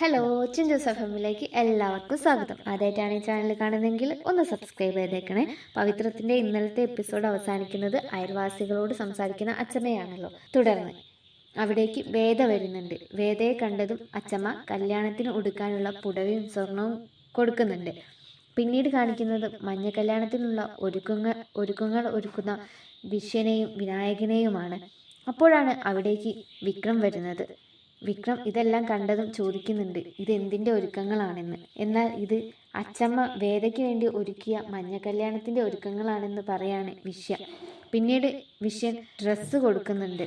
Hello Chinchu's F എമ്മിലേക്ക് എല്ലാവർക്കും സ്വാഗതം. ആദ്യമായിട്ടാണ് ഈ ചാനൽ കാണുന്നതെങ്കിൽ ഒന്ന് സബ്സ്ക്രൈബ് ചെയ്തേക്കണേ. പവിത്രത്തിന്റെ ഇന്നലത്തെ എപ്പിസോഡ് അവസാനിക്കുന്നത് അയൽവാസികളോട് സംസാരിക്കുന്ന അച്ചമ്മയാണല്ലോ. തുടർന്ന് അവിടേക്ക് വേദ വരുന്നുണ്ട്. വേദയെ കണ്ടതും അച്ചമ്മ കല്യാണത്തിന് ഉടുക്കാനുള്ള പുടവയും സ്വർണവും കൊടുക്കുന്നുണ്ട്. പിന്നീട് കാണിക്കുന്നത് മഞ്ഞ കല്യാണത്തിനുള്ള ഒരുക്കങ്ങൾ ഒരുക്കങ്ങൾ ഒരുക്കുന്ന വിശ്വനെയും വിനായകനെയുമാണ്. അപ്പോഴാണ് അവിടേക്ക് വിക്രം വരുന്നത്. വിക്രം ഇതെല്ലാം കണ്ടതും ചോദിക്കുന്നുണ്ട് ഇത് എന്തിന്റെ ഒരുക്കങ്ങളാണെന്ന്? എന്നാൽ ഇത് അച്ചമ്മ വേദയ്ക്ക് വേണ്ടി ഒരുക്കിയ മഞ്ഞ കല്യാണത്തിന്റെ ഒരുക്കങ്ങളാണെന്ന് പറയാണ് വിഷ്യ പിന്നീട് വിഷ്യൻ ഡ്രസ്സ് കൊടുക്കുന്നുണ്ട്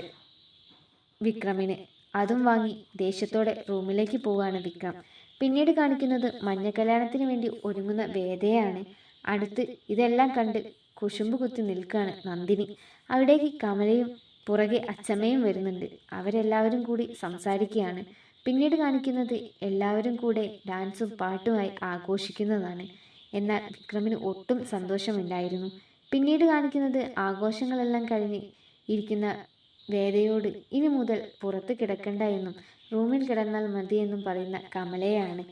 വിക്രമിന്. അതും വാങ്ങി ദേഷ്യത്തോടെ റൂമിലേക്ക് പോവുകയാണ് വിക്രം. പിന്നീട് കാണിക്കുന്നത് മഞ്ഞ കല്യാണത്തിന് വേണ്ടി ഒരുങ്ങുന്ന വേദയാണ്. അടുത്ത് ഇതെല്ലാം കണ്ട് കുശുമ്പ് കുത്തി നിൽക്കുകയാണ് നന്ദിനി. അവിടേക്ക് കമലയും പുറകെ അച്ചമ്മയും വരുന്നുണ്ട്. അവരെല്ലാവരും കൂടി സംസാരിക്കുകയാണ്. പിന്നീട് കാണിക്കുന്നത് എല്ലാവരും കൂടെ ഡാൻസും പാട്ടുമായി ആഘോഷിക്കുന്നതാണ്. എന്നാൽ വിക്രമിന് ഒട്ടും സന്തോഷമില്ലായിരുന്നു പിന്നീട് കാണിക്കുന്നത് ആഘോഷങ്ങളെല്ലാം കഴിഞ്ഞ് ഇരിക്കുന്ന വേദയോട് ഇനി മുതൽ പുറത്ത് കിടക്കണ്ട എന്നും റൂമിൽ കിടന്നാൽ മതി എന്നും പറയുന്ന കമലയാണ്.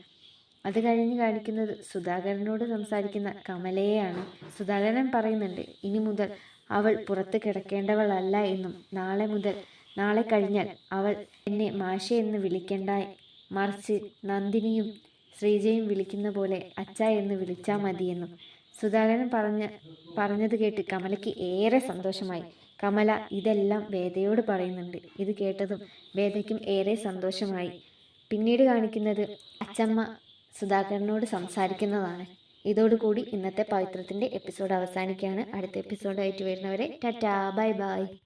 അത് കഴിഞ്ഞ് കാണിക്കുന്നത് സുധാകരനോട് സംസാരിക്കുന്ന കമലയെയാണ്. സുധാകരൻ പറയുന്നുണ്ട് ഇനി മുതൽ അവൾ പുറത്ത് കിടക്കേണ്ടവളല്ല എന്നും നാളെ മുതൽ നാളെ കഴിഞ്ഞാൽ അവൾ എന്നെ മാഷ എന്ന് വിളിക്കേണ്ട മറിച്ച് നന്ദിനിയും ശ്രീജയും വിളിക്കുന്ന പോലെ അച്ഛ എന്ന് വിളിച്ചാൽ മതിയെന്നും സുധാകരൻ പറഞ്ഞ പറഞ്ഞത് കേട്ട് കമലയ്ക്ക് ഏറെ സന്തോഷമായി. കമല ഇതെല്ലാം വേദയോട് പറയുന്നുണ്ട്. ഇത് കേട്ടതും വേദയ്ക്കും ഏറെ സന്തോഷമായി. പിന്നീട് കാണിക്കുന്നത് അച്ചമ്മ സുധാകരനോട് സംസാരിക്കുന്നതാണ്. ഇതോടുകൂടി ഇന്നത്തെ പവിത്രത്തിന്റെ എപ്പിസോഡ് അവസാനിക്കുകയാണ്. അടുത്ത എപ്പിസോഡായിട്ട് വരുന്നവരെ ടാറ്റാ. Bye bye.